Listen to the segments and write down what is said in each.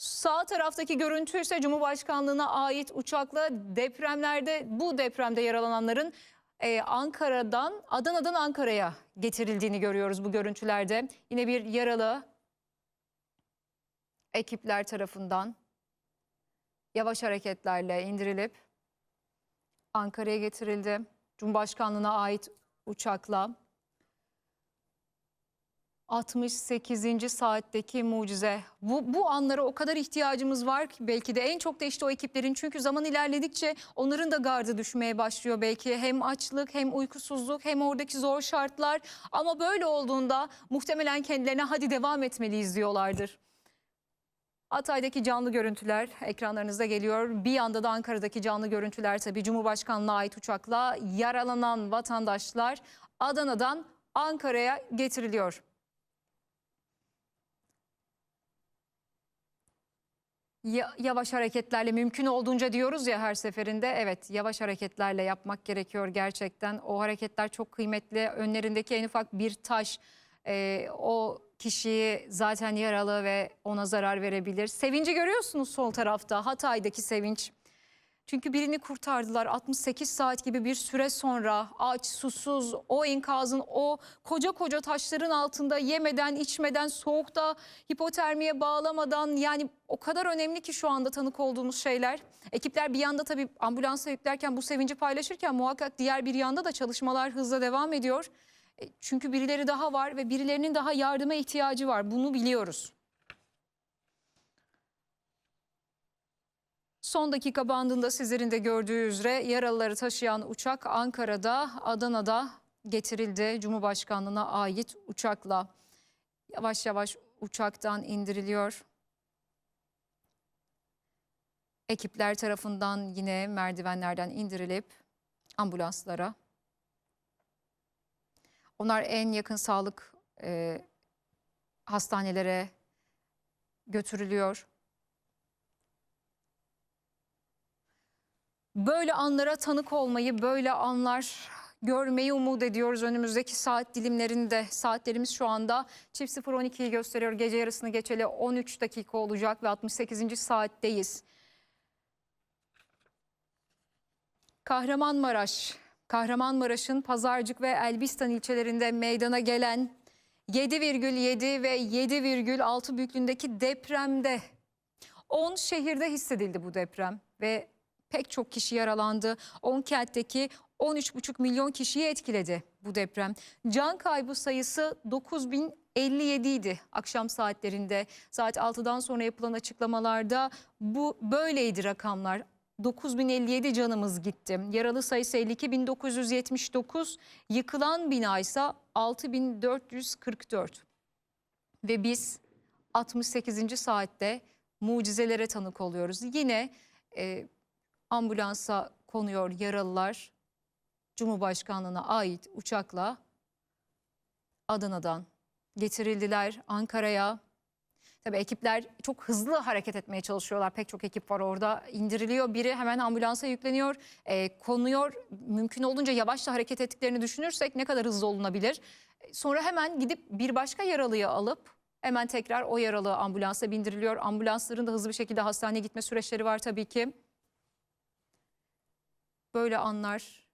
Sağ taraftaki görüntü ise Cumhurbaşkanlığına ait uçakla depremlerde bu depremde yaralananların e, Ankara'dan Adana'dan Ankara'ya getirildiğini görüyoruz bu görüntülerde. Yine bir yaralı ekipler tarafından yavaş hareketlerle indirilip Ankara'ya getirildi. Cumhurbaşkanlığına ait uçakla 68. saatteki mucize. Bu, bu anlara o kadar ihtiyacımız var ki belki de en çok da işte o ekiplerin çünkü zaman ilerledikçe onların da gardı düşmeye başlıyor belki. Hem açlık hem uykusuzluk hem oradaki zor şartlar ama böyle olduğunda muhtemelen kendilerine hadi devam etmeliyiz diyorlardır. Hatay'daki canlı görüntüler ekranlarınızda geliyor. Bir yanda da Ankara'daki canlı görüntüler tabii Cumhurbaşkanlığına ait uçakla yaralanan vatandaşlar Adana'dan Ankara'ya getiriliyor. Yavaş hareketlerle mümkün olduğunca diyoruz ya her seferinde. Evet yavaş hareketlerle yapmak gerekiyor gerçekten. O hareketler çok kıymetli. Önlerindeki en ufak bir taş e, o kişiyi zaten yaralı ve ona zarar verebilir. Sevinci görüyorsunuz sol tarafta Hatay'daki sevinç. Çünkü birini kurtardılar 68 saat gibi bir süre sonra aç, susuz, o enkazın o koca koca taşların altında yemeden, içmeden, soğukta hipotermiye bağlamadan yani o kadar önemli ki şu anda tanık olduğumuz şeyler. Ekipler bir yanda tabii ambulansa yüklerken bu sevinci paylaşırken muhakkak diğer bir yanda da çalışmalar hızla devam ediyor. E, Çünkü birileri daha var ve birilerinin daha yardıma ihtiyacı var. Bunu biliyoruz. Son dakika bandında sizlerin de gördüğü üzere yaralıları taşıyan uçak Ankara'da, Adana'da getirildi. Cumhurbaşkanlığına ait uçakla yavaş yavaş uçaktan indiriliyor. Ekipler tarafından yine merdivenlerden indirilip ambulanslara. Onlar en yakın sağlık e, hastanelere götürülüyor. Böyle anlara tanık olmayı, böyle anlar görmeyi umut ediyoruz önümüzdeki saat dilimlerinde. Saatlerimiz şu anda çift 012'yi gösteriyor. Gece yarısını geçeli 13 dakika olacak ve 68. saatteyiz. Kahramanmaraş, Kahramanmaraş'ın Pazarcık ve Elbistan ilçelerinde meydana gelen 7,7 ve 7,6 büyüklüğündeki depremde 10 şehirde hissedildi bu deprem ve pek çok kişi yaralandı. 10 kentteki 13,5 milyon kişiyi etkiledi bu deprem. Can kaybı sayısı 9057 idi akşam saatlerinde. Saat 6'dan sonra yapılan açıklamalarda bu böyleydi rakamlar. 9057 canımız gitti. Yaralı sayısı 52979, yıkılan bina ise 6444. Ve biz 68. saatte mucizelere tanık oluyoruz. Yine e, ambulansa konuyor yaralılar. Cumhurbaşkanlığına ait uçakla Adana'dan getirildiler Ankara'ya. Tabii ekipler çok hızlı hareket etmeye çalışıyorlar. Pek çok ekip var orada. İndiriliyor. Biri hemen ambulansa yükleniyor. e, konuyor. Mümkün olduğunca yavaş da hareket ettiklerini düşünürsek ne kadar hızlı olunabilir? Sonra hemen gidip bir başka yaralıyı alıp hemen tekrar o yaralı ambulansa bindiriliyor. Ambulansların da hızlı bir şekilde hastaneye gitme süreçleri var tabii ki. Böyle anlar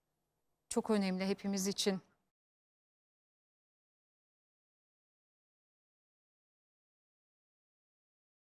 çok önemli hepimiz için.